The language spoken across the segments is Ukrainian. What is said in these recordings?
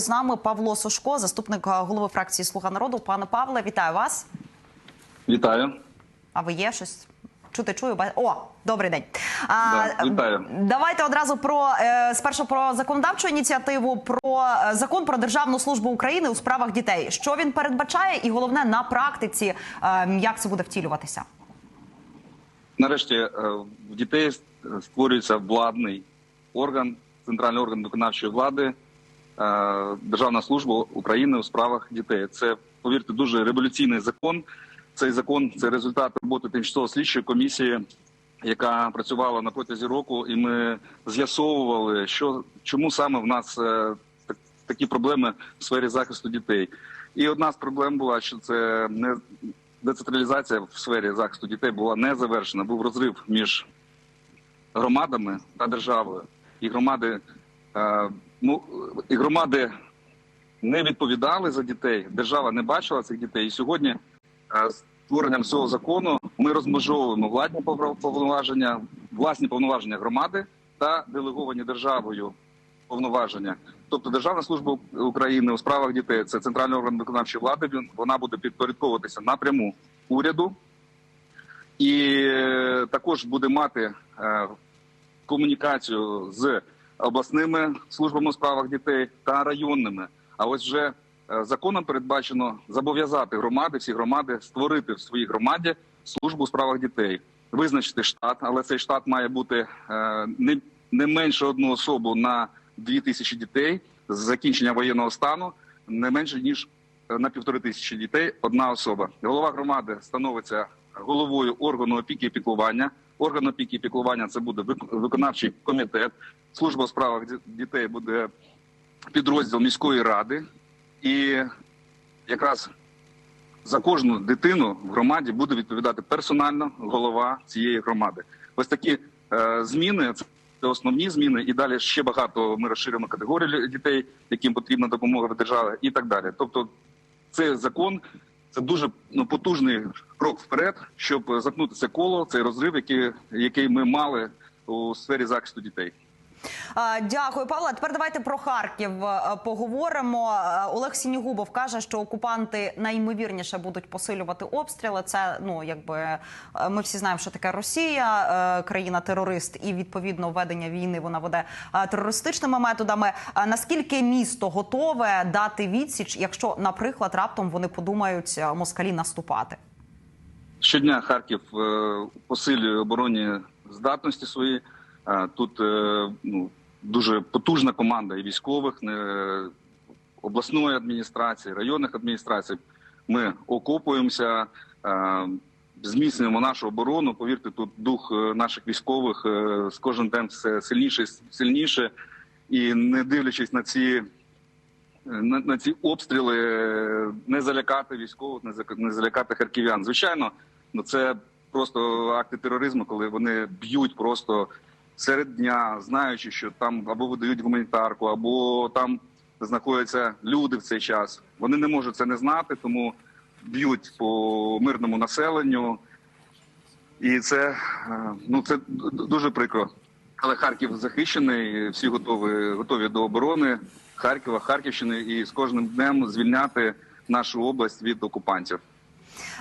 з нами Павло Сушко, заступник е, голови фракції Слуга народу. Пане Павле, вітаю вас. Вітаю. А ви є щось? Чути, чую, ба- о, добрий день. А, Да, вітаю. Давайте одразу про е, спершу про законодавчу ініціативу, про е, закон про державну службу України у справах дітей. Що він передбачає, і головне на практиці, як це буде втілюватися? Нарешті в дітей створюється владний орган, центральний орган виконавчої влади, Державна служба України у справах дітей. Це, повірте, дуже революційний закон. Цей закон це результат роботи тимчасово слідчої комісії, яка працювала на протязі року, і ми з'ясовували, що чому саме в нас е, так- такі проблеми в сфері захисту дітей. І одна з проблем була, що це не децентралізація в сфері захисту дітей була не завершена. Був розрив між громадами та державою. І громади, е, ну, і громади не відповідали за дітей. Держава не бачила цих дітей. І сьогодні е, з створенням цього закону ми розмежовуємо владні повноваження, власні повноваження громади та делеговані державою повноваження. Тобто Державна служба України у справах дітей це центральний орган виконавчої влади. Вона буде підпорядковуватися напряму уряду, і е, також буде мати е, комунікацію з обласними службами у справах дітей та районними. А ось вже е, законом передбачено зобов'язати громади, всі громади створити в своїй громаді службу у справах дітей, визначити штат, але цей штат має бути е, не, менше одну особу на 2 тисячі дітей з закінчення воєнного стану, не менше ніж е, на півтори тисячі дітей одна особа. Голова громади становиться головою органу опіки і піклування. Орган опіки і піклування це буде виконавчий комітет. Служба у справах дітей буде підрозділ міської ради, і якраз за кожну дитину в громаді буде відповідати персонально голова цієї громади. Ось такі е, зміни. Це основні зміни, і далі ще багато ми розширимо категорії дітей, яким потрібна допомога від держави, і так далі. Тобто, цей закон це дуже ну, потужний крок вперед, щоб заткнути це коло, цей розрив, який, який ми мали у сфері захисту дітей. Дякую, Павло. Тепер давайте про Харків е, поговоримо. Е, Олег Сінігубов каже, що окупанти найімовірніше будуть посилювати обстріли. Це ну якби е, ми всі знаємо, що таке Росія, країна-терорист, і відповідно ведення війни вона веде терористичними методами. Наскільки місто готове дати відсіч, якщо, наприклад, раптом вони подумають москалі наступати? Щодня Харків посилює оборонні здатності свої. Тут е, ну, дуже потужна команда і військових, обласної адміністрації, районних адміністрацій. Ми окопуємося, е, зміцнюємо нашу оборону. Повірте, тут дух е, наших військових з кожним днем все сильніше, сильніше. І не дивлячись на ці на, ці обстріли не залякати військових, не залякати харків'ян. Звичайно, ну це просто акти тероризму, коли вони б'ють просто серед дня, знаючи, що там або видають гуманітарку, або там знаходяться люди в цей час. Вони не можуть це не знати, тому б'ють по мирному населенню. І це е, ну це дуже прикро. Але Харків захищений, всі готові готові до оборони Харкова, Харківщини і з кожним днем звільняти нашу область від окупантів.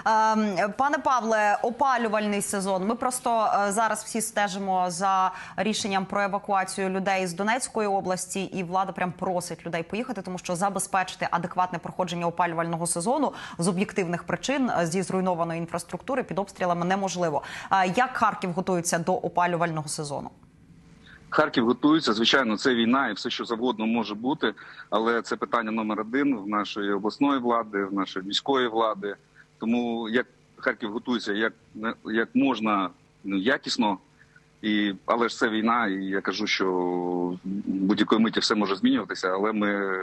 Ем, Пане Павле, опалювальний сезон. Ми просто е, зараз всі стежимо за рішенням про евакуацію людей з Донецької області, і влада прям просить людей поїхати, тому що забезпечити адекватне проходження опалювального сезону з об'єктивних причин е, зі зруйнованої інфраструктури під обстрілами неможливо. Е, Як Харків готується до опалювального сезону? Харків готується. Звичайно, це війна і все, що завгодно може бути, але це питання номер один в нашої обласної влади, в нашої міської влади. Тому як Харків готується як як можна ну, якісно, і але ж це війна, і я кажу, що будь-якої миті все може змінюватися, але ми,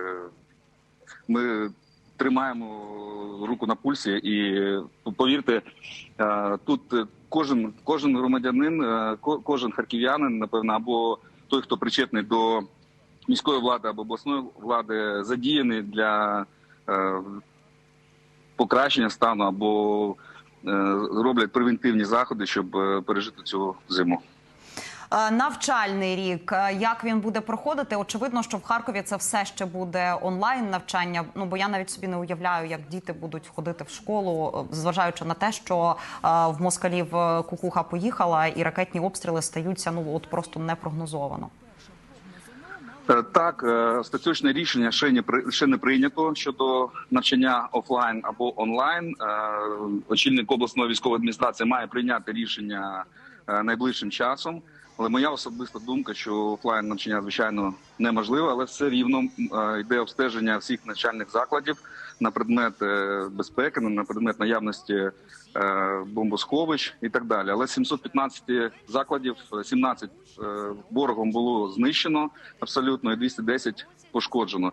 ми тримаємо руку на пульсі, і повірте, е, тут кожен кожен громадянин, е, кожен харків'янин, напевно, або той, хто причетний до міської влади або обласної влади, задіяний для е, покращення стану або е, роблять превентивні заходи, щоб е, пережити цю зиму. Е, Навчальний рік, як він буде проходити? Очевидно, що в Харкові це все ще буде онлайн навчання. Ну бо я навіть собі не уявляю, як діти будуть ходити в школу, зважаючи на те, що в москалів кукуха поїхала, і ракетні обстріли стаються ну от просто непрогнозовано. Е, Так, е, остаточне рішення ще не ще не прийнято щодо навчання офлайн або онлайн. Е, Очільник обласної військової адміністрації має прийняти рішення найближчим часом. Але моя особиста думка, що офлайн навчання звичайно неможливо, але все рівно йде обстеження всіх навчальних закладів на предмет е, безпеки, на предмет наявності е, бомбосховищ і так далі. Але 715 закладів, е, 17 е, ворогом було знищено абсолютно, і 210 пошкоджено.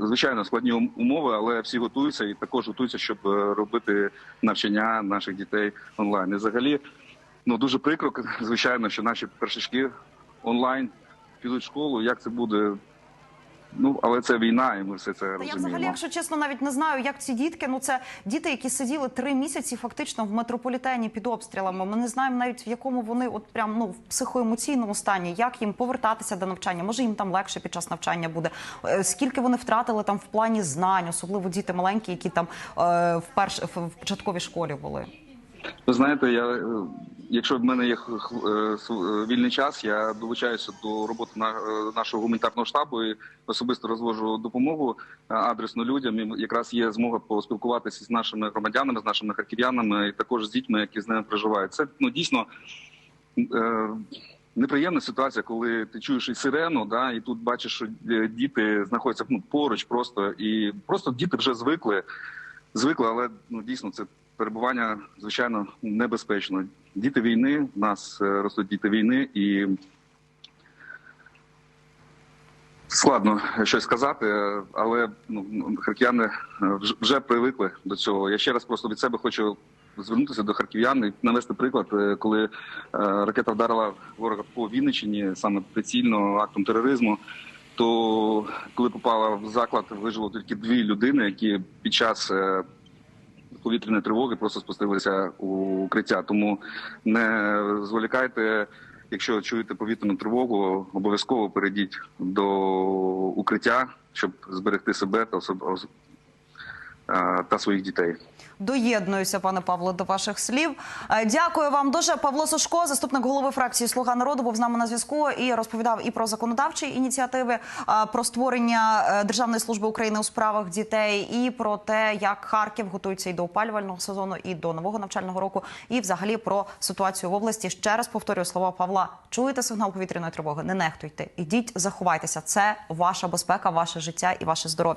Звичайно, складні умови, але всі готуються і також готуються, щоб робити навчання наших дітей онлайн. І взагалі, ну дуже прикро, звичайно, що наші першачки онлайн підуть в школу. Як це буде? Ну але це війна, і ми все це Та я взагалі, якщо чесно, навіть не знаю, як ці дітки. Ну це діти, які сиділи три місяці фактично в метрополітені під обстрілами. Ми не знаємо навіть в якому вони от прям ну в психоемоційному стані, як їм повертатися до навчання. Може їм там легше під час навчання буде. Е, Скільки вони втратили там в плані знань, особливо діти маленькі, які там е, в перш в в початковій школі були. Ви знаєте, я е, якщо в мене є е, е, вільний час, я долучаюся до роботи е, нашого гуманітарного штабу і особисто розвожу допомогу адресно людям. І якраз є змога поспілкуватися з нашими громадянами, з нашими харків'янами і також з дітьми, які з ними проживають. Це ну дійсно. Неприємна ситуація, коли ти чуєш і сирену, да, і тут бачиш, що діти знаходяться ну, поруч, просто і просто діти вже звикли, звикли, але ну дійсно це перебування звичайно небезпечно. Діти війни, в нас е, ростуть діти війни, і складно щось сказати, е, але ну, харків'яни е, вже- привикли до цього. Я ще раз просто від себе хочу звернутися до харків'ян і навести приклад, коли ракета вдарила ворога по Вінниччині саме прицільно актом тероризму. То коли попала в заклад, вижило тільки дві людини, які під час повітряної тривоги просто спустилися у укриття. Тому не зволікайте, якщо чуєте повітряну тривогу, обов'язково перейдіть до укриття, щоб зберегти себе та особ... та своїх дітей. Доєднуюся, пане Павло, до ваших слів. Е, Дякую вам дуже. Павло Сушко, заступник голови фракції Слуга народу, був з нами на зв'язку і розповідав і про законодавчі ініціативи, е, про створення е, Державної служби України у справах дітей, і про те, як Харків готується і до опалювального сезону, і до нового навчального року, і взагалі про ситуацію в області. Ще раз повторюю слова Павла: чуєте сигнал повітряної тривоги? Не нехтуйте, ідіть, заховайтеся. Це ваша безпека, ваше життя і ваше здоров'я.